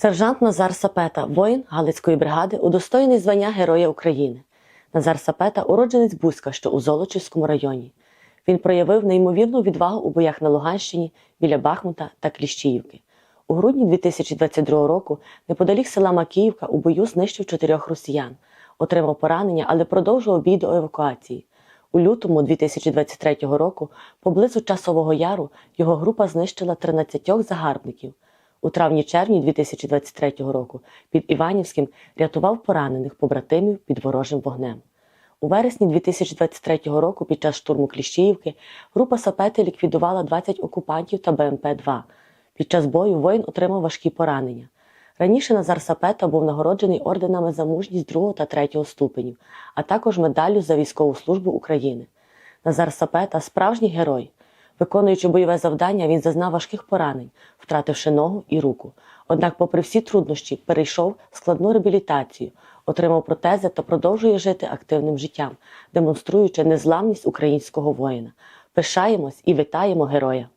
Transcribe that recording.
Сержант Назар Сапета, воїн Галицької бригади, удостоєний звання Героя України. Назар Сапета уродженець Бузька, що у Золочівському районі. Він проявив неймовірну відвагу у боях на Луганщині біля Бахмута та Кліщіївки. У грудні 2022 року, неподалік села Макіївка, у бою знищив чотирьох росіян, отримав поранення, але продовжував бій до евакуації. У лютому 2023 року, поблизу Часового Яру, його група знищила 13 загарбників. У травні-червні 2023 року під Іванівським рятував поранених побратимів під ворожим вогнем. У вересні 2023 року під час штурму Кліщіївки група Сапети ліквідувала 20 окупантів та БМП-2. Під час бою воїн отримав важкі поранення. Раніше Назар Сапета був нагороджений орденами за мужність 2 та 3 ступенів, а також медаллю за військову службу України. Назар Сапета справжній герой. Виконуючи бойове завдання, він зазнав важких поранень, втративши ногу і руку. Однак, попри всі труднощі, перейшов складну реабілітацію, отримав протези та продовжує жити активним життям, демонструючи незламність українського воїна. Пишаємось і вітаємо героя!